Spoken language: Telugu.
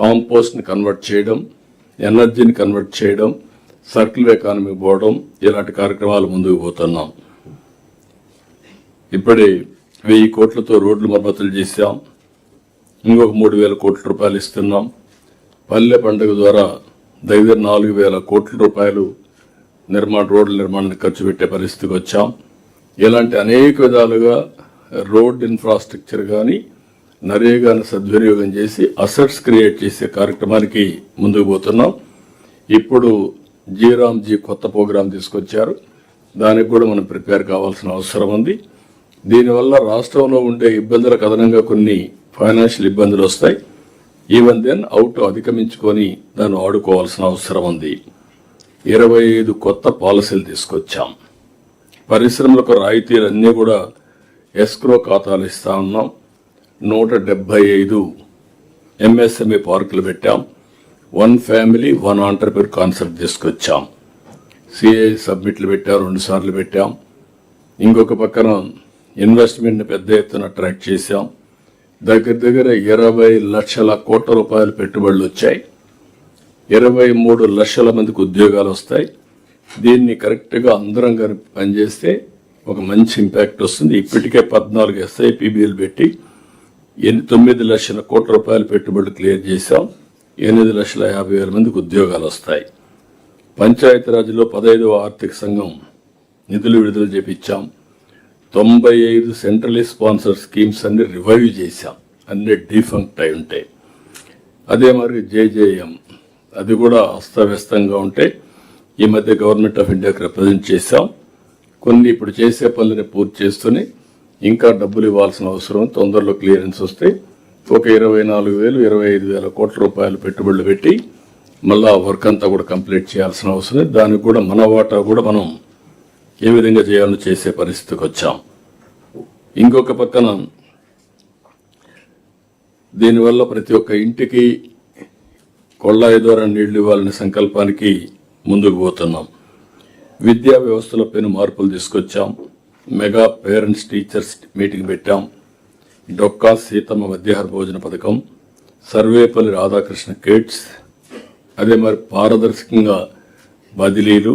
కాంపోస్ట్ని కన్వర్ట్ చేయడం ఎనర్జీని కన్వర్ట్ చేయడం సర్కిల్ ఎకానమీ పోవడం ఇలాంటి కార్యక్రమాలు ముందుకు పోతున్నాం. ఇప్పుడే వెయ్యి కోట్లతో రోడ్లు మరమ్మతులు చేశాం. ఇంకొక మూడు వేల కోట్ల రూపాయలు ఇస్తున్నాం. పల్లె పండుగ ద్వారా దగ్గర నాలుగు వేల కోట్ల రూపాయలు నిర్మాణ రోడ్ల నిర్మాణానికి ఖర్చు పెట్టే పరిస్థితికి వచ్చాం. ఇలాంటి అనేక విధాలుగా రోడ్ ఇన్ఫ్రాస్ట్రక్చర్ కానీ నరేగాను సద్వినియోగం చేసి అసెట్స్ క్రియేట్ చేసే కార్యక్రమానికి ముందుకు పోతున్నాం. ఇప్పుడు జీరామ్జీ కొత్త ప్రోగ్రాం తీసుకొచ్చారు. దానికి కూడా మనం ప్రిపేర్ కావాల్సిన అవసరం ఉంది. దీనివల్ల రాష్ట్రంలో ఉండే ఇబ్బందులకు అదనంగా కొన్ని ఫైనాన్షియల్ ఇబ్బందులు వస్తాయి. ఈవెన్ దెన్ అవుట్ అధిగమించుకొని దాన్ని ఆడుకోవాల్సిన అవసరం ఉంది. ఇరవై ఐదు కొత్త పాలసీలు తీసుకొచ్చాం. పరిశ్రమలకు రాయితీలు అన్నీ కూడా ఎస్క్రో ఖాతాలు ఇస్తా ఉన్నాం. నూట డెబ్బై ఐదు ఎంఎస్ఎంఈ పార్కులు పెట్టాం. One family one entrepreneur concept తీసుకొచ్చాం. సిఐ సబ్మిట్లు పెట్టాం రెండు సార్లు పెట్టాం. ఇంకొక పక్కన ఇన్వెస్ట్మెంట్ని పెద్ద ఎత్తున అట్రాక్ట్ చేశాం. దగ్గర దగ్గర ఇరవై లక్షల కోట్ల రూపాయల పెట్టుబడులు వచ్చాయి. ఇరవై మూడు లక్షల మందికి ఉద్యోగాలు వస్తాయి. దీన్ని కరెక్ట్గా అందరం కానీ పనిచేస్తే ఒక మంచి ఇంపాక్ట్ వస్తుంది. ఇప్పటికే పద్నాలుగు ఎస్ఐపిబిలు పెట్టి తొమ్మిది లక్షల కోట్ల రూపాయల పెట్టుబడులు క్లియర్ చేశాం. ఎనిమిది లక్షల యాభై వేల మందికి ఉద్యోగాలు వస్తాయి. పంచాయతీరాజ్లో పదహైదవ ఆర్థిక సంఘం నిధులు విడుదల చేపించాం. తొంభై ఐదు సెంట్రలీ స్పాన్సర్ స్కీమ్స్ అన్ని రివైవ్ చేశాం. అన్ని డిఫంక్ట్ అయి ఉంటాయి. అదే మరి జేజేఎం అది కూడా అస్తవ్యస్తంగా ఉంటే ఈ మధ్య గవర్నమెంట్ ఆఫ్ ఇండియాకి రిప్రజెంట్ చేశాం. కొన్ని ఇప్పుడు చేసే పనులని పూర్తి చేస్తూనే ఇంకా డబ్బులు ఇవ్వాల్సిన అవసరం తొందరలో క్లియరెన్స్ వస్తే ఒక ఇరవై నాలుగు వేలు ఇరవై ఐదు వేల కోట్ల రూపాయలు పెట్టుబడులు పెట్టి మళ్ళా ఆ వర్క్ అంతా కూడా కంప్లీట్ చేయాల్సిన అవసరం దానికి కూడా మన వాటా కూడా మనం ఏ విధంగా చేయాలో చేసే పరిస్థితికి వచ్చాం. ఇంకొక పక్కన దీనివల్ల ప్రతి ఒక్క ఇంటికి కొళ్ళాయి ద్వారా నీళ్ళు ఇవ్వాలనే సంకల్పానికి ముందుకు పోతున్నాం. విద్యా వ్యవస్థలో పెను మార్పులు తీసుకొచ్చాం. మెగా పేరెంట్స్ టీచర్స్ మీటింగ్ పెట్టాం. డొక్కా సీతమ్మ మధ్యాహ్న భోజన పథకం సర్వేపల్లి రాధాకృష్ణ కిడ్స్ అదే మరి పారదర్శకంగా బదిలీలు